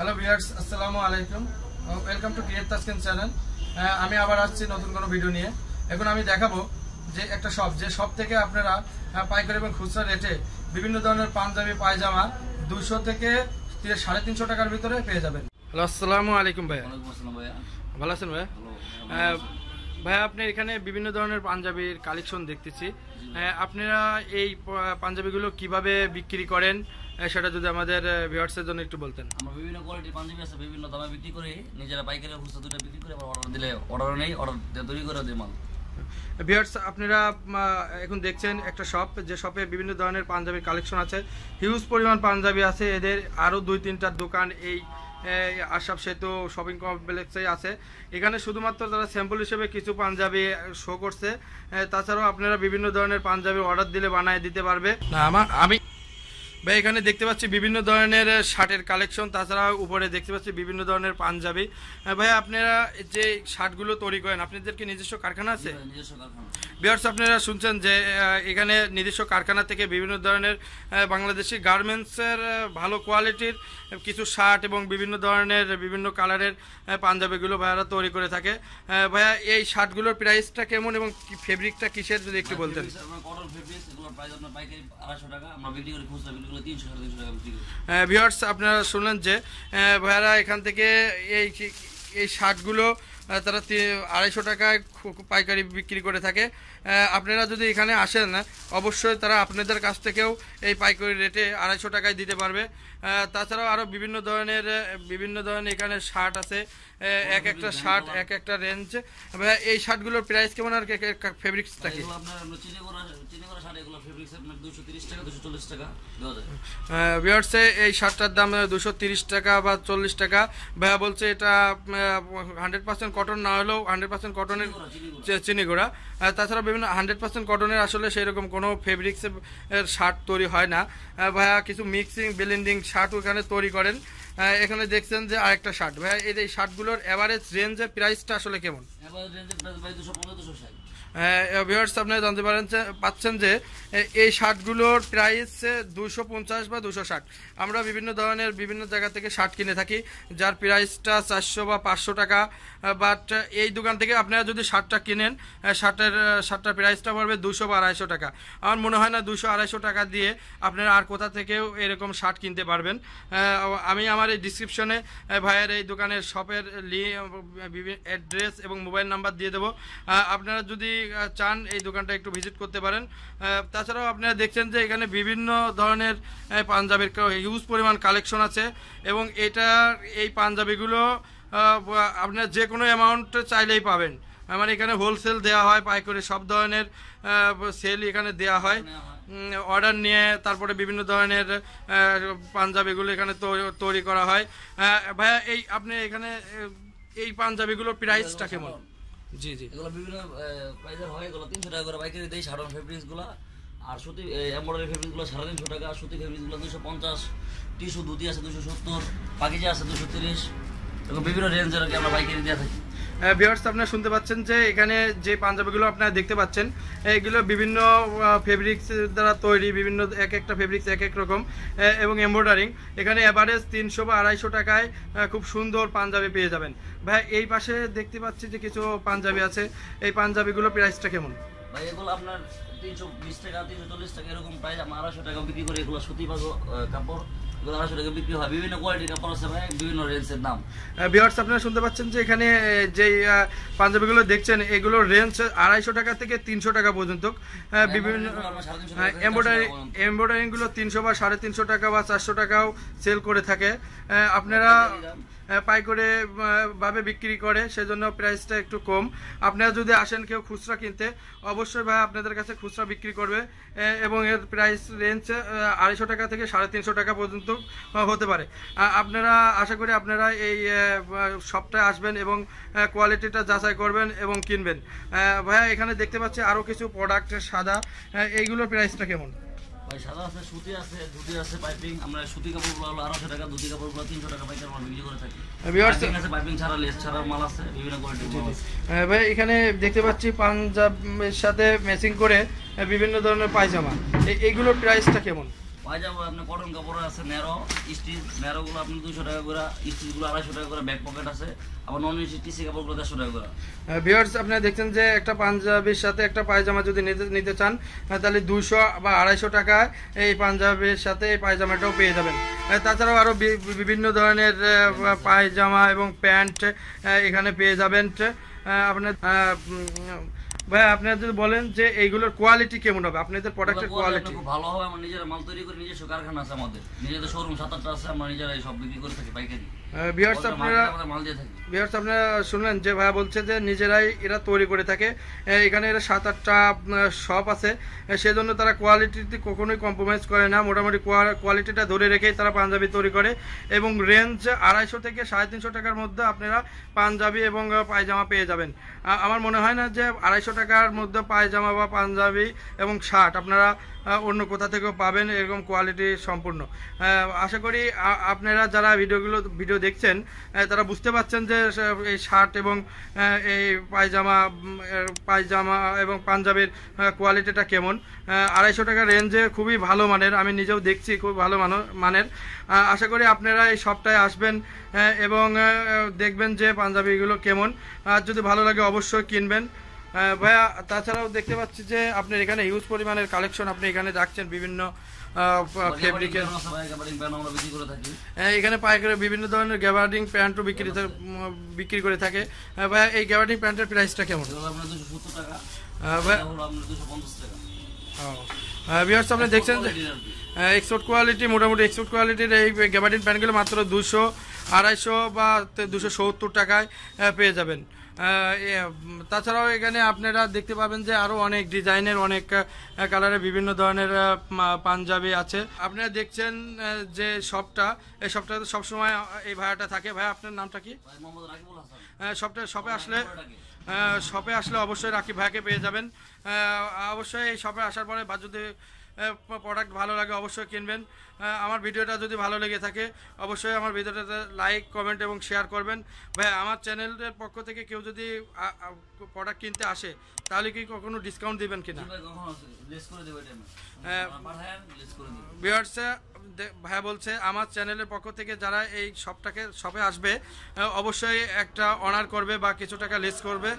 Hello viewers আসসালামু আলাইকুম welcome to create Taskin channel আমি আবার আসছি নতুন কোনো ভিডিও নিয়ে। এখন আমি দেখাবো যে একটা শপ যে শপ থেকে আপনারা পাইকারি এবং খুচরা রেটে বিভিন্ন ধরনের পাঞ্জাবি পায়জামা দুশো থেকে সাড়ে তিনশো টাকার ভিতরে পেয়ে যাবেন। হ্যালো আসসালামু আলাইকুম ভাইয়া। ভালো আছেন ভাইয়া? ভাইয়া আপনি এখানে বিভিন্ন ধরনের পাঞ্জাবির কালেকশন দেখতেছি। আপনারা এই পাঞ্জাবিগুলো কীভাবে বিক্রি করেন? সেটা যদি আমাদের ভিউয়ার্সের জন্য একটু বলতেন। আমরা বিভিন্ন কোয়ালিটির পাঞ্জাবি আছে বিভিন্ন দামে বিক্রি করি নিজেরা পাইকারি খুচরা দুটো বিক্রি করে আবার অর্ডার দিলে অর্ডার নেই অর্ডার তৈরি করে দিই মাল। ভিউয়ার্স আপনারা এখন দেখছেন একটা শপ যে শপে বিভিন্ন ধরনের পাঞ্জাবির কালেকশন আছে। হিউজ পরিমাণ পাঞ্জাবি আছে এদের আরও দুই তিনটা দোকান এই এই আশাব সেতু শপিং কমপ্লেক্সে আছে। এখানে শুধুমাত্র তারা স্যাম্পল হিসেবে কিছু পাঞ্জাবি শো করছে। তাছাড়াও আপনারা বিভিন্ন ধরনের পাঞ্জাবি অর্ডার দিলে বানায় দিতে পারবে। না আমার আমি ভাই এখানে দেখতে পাচ্ছি বিভিন্ন ধরনের শার্টের কালেকশন তাছাড়া উপরে দেখতে পাচ্ছি বিভিন্ন ধরনের পাঞ্জাবি। আহ, ভাই আপনারা যে শার্টগুলো তৈরি করেন আপনাদের কি নিজস্ব কারখানা আছে? নিজস্ব বিয়ার্স আপনারা শুনছেন যে এখানে নিজস্ব কারখানা থেকে বিভিন্ন ধরনের বাংলাদেশি গার্মেন্টসের ভালো কোয়ালিটির কিছু শার্ট এবং বিভিন্ন ধরনের বিভিন্ন কালারের পাঞ্জাবিগুলো ভাইয়ারা তৈরি করে থাকে। ভাইয়া এই শার্টগুলোর প্রাইসটা কেমন এবং ফেব্রিকটা কিসের যদি একটু বলতেন। কটন ফেব্রিক্স এগুলোর প্রাইস আপনার পাইকারি আড়াইশো টাকা আমরা বিক্রি করি খুচরা করি ভিউয়ার্স আপনারা শুনলেন যে ভাইয়ারা এখান থেকে এই এই শার্টগুলো তারা আড়াইশো টাকায় পাইকারি বিক্রি করে থাকে। আপনারা যদি এখানে আসেন, অবশ্যই তারা আপনাদের কাছ থেকেও এই পাইকারি রেটে আড়াইশো টাকায় দিতে পারবে। তাছাড়াও আরও বিভিন্ন ধরনের বিভিন্ন ধরনের এখানে শার্ট আছে। এক একটা শার্ট এক একটা রেঞ্জ ভাইয়া এই শার্টগুলোর প্রাইস কেমন আর ফেব্রিক্সটা কি চিনি চিনি ফেব্রিক্স যায়। ভিওয়ার্সে এই শার্টটার দাম দুশো তিরিশ টাকা বা চল্লিশ টাকা। ভাইয়া বলছে এটা হান্ড্রেড পার্সেন্ট কটন না হলেও হান্ড্রেড পার্সেন্ট কটনের চে- চিনিগুড়া আর তাছাড়া বিভিন্ন হান্ড্রেড পার্সেন্ট কটনের আসলে সেরকম কোনো ফেব্রিক্স এর শার্ট তৈরি হয় না। ভাইয়া কিছু মিক্সিং ব্লেন্ডিং শার্ট ওখানে তৈরি করেন। এখানে দেখছেন যে আরেকটা শার্ট। ভাইয়া এই শার্টগুলোর অ্যাভারেজ রেঞ্জের প্রাইসটা আসলে কেমন? অ্যাভারেজ রেঞ্জের প্রাইস ভাই দুশো, পনেরো দুশো ষাট। ভিউয়ার্স আপনারা জানতে পারেন পাচ্ছেন যে এই শার্টগুলোর প্রাইস দুশো পঞ্চাশ বা দুশো ষাট। আমরা বিভিন্ন ধরনের বিভিন্ন জায়গা থেকে শার্ট কিনে থাকি, যার প্রাইসটা চারশো বা পাঁচশো টাকা বাট এই দোকান থেকে আপনারা যদি শার্টটা কিনেন শার্টের শার্টটার প্রাইসটা পড়বে দুশো বা আড়াইশো টাকা। আমার মনে হয় না দুশো আড়াইশো টাকা দিয়ে আপনারা আর কোথা থেকেও এরকম শার্ট কিনতে পারবেন। আমি আমার এই ডিসক্রিপশনে ভাইয়ের এই দোকানের শপের লি অ্যাড্রেস এবং মোবাইল নাম্বার দিয়ে দেবো। আপনারা যদি চান এই দোকানটা একটু ভিজিট করতে পারেন। তাছাড়াও আপনারা দেখছেন যে এখানে বিভিন্ন ধরনের পাঞ্জাবির হিউজ পরিমাণ কালেকশন আছে এবং এটার এই পাঞ্জাবিগুলো আপনার যে কোনো অ্যামাউন্ট চাইলেই পাবেন। আমার এখানে হোলসেল দেওয়া হয় পাইকারি সব ধরনের সেল এখানে দেওয়া হয়। অর্ডার নিয়ে তারপরে বিভিন্ন ধরনের পাঞ্জাবিগুলো এখানে তৈ- তৈরি করা হয়। ভাইয়া এই আপনি এখানে এই পাঞ্জাবিগুলোর প্রাইসটা কেমন? জি জি। এগুলো বিভিন্ন প্রাইসের হয়, এগুলো তিনশো টাকা করে পাইকারি দেয়, সাধারণ ফেব্রিক্সগুলো। আর সুতি এমব্রয়ডারি ফেব্রিক্সগুলো সাড়ে তিনশো টাকা, সুতি ফেব্রিকগুলো দুশো পঞ্চাশ টিসু দুটি আছে দুশো সত্তর, পাকিজা আছে দুশো তিরিশ এবং বিভিন্ন রেঞ্জের আমরা পাইকারি দিয়ে থাকি। ভিউয়ার্স আপনারা শুনতে পাচ্ছেন যে এখানে যে পাঞ্জাবিগুলো আপনারা দেখতে পাচ্ছেন এগুলো বিভিন্ন ফেব্রিক্স দ্বারা তৈরি, বিভিন্ন এক একটা ফেব্রিক্স এক এক রকম এবং এমব্রয়ডারিং এখানে অ্যাভারেজ তিনশো বা আড়াইশো টাকায় খুব সুন্দর পাঞ্জাবি পেয়ে যাবেন। ভাই, এই পাশে দেখতে পাচ্ছি যে কিছু পাঞ্জাবি আছে। এই পাঞ্জাবিগুলোর প্রাইসটা কেমন? আপনার তিনশো বিশ টাকা, তিনশো চল্লিশ টাকা, এরকম আমরা আড়াইশো টাকা বিক্রি করি এগুলো সুতি কাপড়। হয়। ভিওয়ার্স আপনারা শুনতে পাচ্ছেন যে এখানে যে পাঞ্জাবিগুলো দেখছেন এগুলোর রেঞ্জ আড়াইশো টাকা থেকে তিনশো টাকা পর্যন্ত। বিভিন্ন এম্ব্রয়ডারি আমরা তিনশো। এমব্রয়ডারিগুলো বা সাড়ে তিনশো টাকা বা চারশো টাকাও সেল করে থাকে। আপনারা পাইকারি ভাবে বিক্রি করে, সেজন্য প্রাইসটা একটু কম। আপনারা যদি আসেন কেউ খুচরা কিনতে, অবশ্যই ভাই আপনাদের কাছে খুচরা বিক্রি করবে এবং এর প্রাইস রেঞ্জ আড়াইশো টাকা থেকে সাড়ে তিনশো টাকা পর্যন্ত হতে পারে। আপনারা, আশা করি আপনারা এই শপটায় আসবেন এবং কোয়ালিটিটা যাচাই করবেন এবং কিনবেন। ভাইয়া, এখানে দেখতে পাচ্ছি আরও কিছু প্রোডাক্ট সাদা এইগুলোর প্রাইসটা কেমন? ভাই সাদা আছে সুতি আছে ধুতি আছে পাইপিং আমরা সুতি কাপড়গুলো হলো আড়াইশো টাকা ধুতি কাপড়গুলো তিনশো টাকা পাইকারি আমরা বিক্রি করে থাকি। পাইপিং আছে পাইপিং ছাড়া লেস ছাড়া মাল আছে বিভিন্ন কোয়ালিটির মাল আছে। ভাই এখানে দেখতে পাচ্ছি পাঞ্জাবের সাথে ম্যাচিং করে বিভিন্ন ধরনের পায়জামা। এইগুলোর প্রাইসটা কেমন? পায়জামা আপনি কটন কাপড় আছে, ন্যারো স্টিচ ন্যারোগুলো আপনি দুশো টাকা করে স্টিচগুলো আড়াইশো টাকা করে ব্যাক পকেট আছে। আবার নন স্টিচ কাপড়গুলো দেড়শো টাকা করে। ভিউয়ার্স আপনারা দেখছেন যে একটা পাঞ্জাবির সাথে একটা পায়জামা যদি নিতে নিতে চান তাহলে দুশো বা আড়াইশো টাকায় এই পাঞ্জাবির সাথে এই পায়জামাটাও পেয়ে যাবেন। তাছাড়াও আরও বিভিন্ন ধরনের পায়জামা এবং প্যান্ট এখানে পেয়ে যাবেন। আপনার ভাই আপনারা যদি বলেন যে এইগুলোর কোয়ালিটি কেমন হবে আপনাদের প্রোডাক্টের কোয়ালিটি খুব ভালো হবে আমরা নিজেরা মাল তৈরি করে নিজস্ব কারখানা আছে আমাদের। নিজেদের শোরুম সাত আটটা আছে আমরা নিজেরাই সব বিক্রি করে থাকি পাইকারি। ভিউয়ার্স আপনারা ভিউয়ার্স আপনারা শুনলেন যে ভাইয়া বলছে যে নিজেরাই এরা তৈরি করে থাকে। এখানে এরা সাত আটটা শপ আছে। সেজন্য তারা কোয়ালিটিতে কখনোই কম্প্রোমাইজ করে না। মোটামুটি কোয়ালিটিটা ধরে রেখেই তারা পাঞ্জাবি তৈরি করে। এবং রেঞ্জ আড়াইশো থেকে সাড়ে তিনশো টাকার মধ্যে আপনারা পাঞ্জাবি এবং পায়জামা পেয়ে যাবেন। আমার মনে হয় না যে আড়াইশো টাকার মধ্যে পায়জামা বা পাঞ্জাবি এবং শার্ট আপনারা অন্য কোথা থেকেও পাবেন। এরকম কোয়ালিটি সম্পূর্ণ। আশা করি আপনারা যারা ভিডিওগুলো ভিডিও দেখছেন তারা বুঝতে পারছেন যে এই শার্ট এবং এই পায়জামা পায়জামা এবং পাঞ্জাবির কোয়ালিটিটা কেমন। আড়াইশো টাকা রেঞ্জে খুবই ভালো মানের, আমি নিজেও দেখছি খুব ভালো মানো- মানের। আশা করি আপনারা এই সপ্তাহে আসবেন এবং দেখবেন যে পাঞ্জাবিগুলো কেমন। আর যদি ভালো লাগে অবশ্যই কিনবেন। ভাইয়া তাছাড়াও দেখতে পাচ্ছি যে আপনার এখানে হিউজ পরিমাণের কালেকশন আপনি এখানে রাখছেন বিভিন্ন ফেব্রিকের বিক্রি এখানে পাইকারি বিভিন্ন ধরনের গ্যাবার্ডিং প্যান্টও বিক্রি বিক্রি করে থাকে। আহ, ভাইয়া এই গ্যাবার্ডিং প্যান্টের প্রাইসটা কেমন? ভিউয়ার্স আপনি দেখছেন যে এক্সপোর্ট কোয়ালিটি মোটামুটি এক্সপোর্ট কোয়ালিটির এই গ্যাবার্ডিন প্যান্টগুলো মাত্র দুশো আড়াইশো বা দুশো সত্তর টাকায় পেয়ে যাবেন। তাছাড়াও এখানে আপনারা দেখতে পাবেন যে আরও অনেক ডিজাইনের অনেক কালারের বিভিন্ন ধরনের পাঞ্জাবি আছে। আপনারা দেখছেন যে শপটা এই শপটাতে সবসময় এই ভাড়াটা থাকে। ভাই আপনার নামটা কি? শপটা শপে আসলে? শপে আসলে অবশ্যই রাকিব ভাইকে পেয়ে যাবেন। অবশ্যই এই শপে আসার পরে বা যদি প্রোডাক্ট ভালো লাগে অবশ্যই কিনবেন। আমার ভিডিওটা যদি ভালো লেগে থাকে অবশ্যই আমার ভিডিওটাতে লাইক কমেন্ট এবং শেয়ার করবেন। ভাই আমার চ্যানেলের পক্ষ থেকে কেউ যদি প্রোডাক্ট কিনতে আসে তাহলে কি কখনো ডিসকাউন্ট দিবেন কিনা? আমি। হ্যাঁ। ভাইয়া বলছে আমার চ্যানেলের পক্ষ থেকে যারা এই শপটাকে শপে আসবে অবশ্যই একটা অনার করবে বা কিছু টাকা লেস করবে।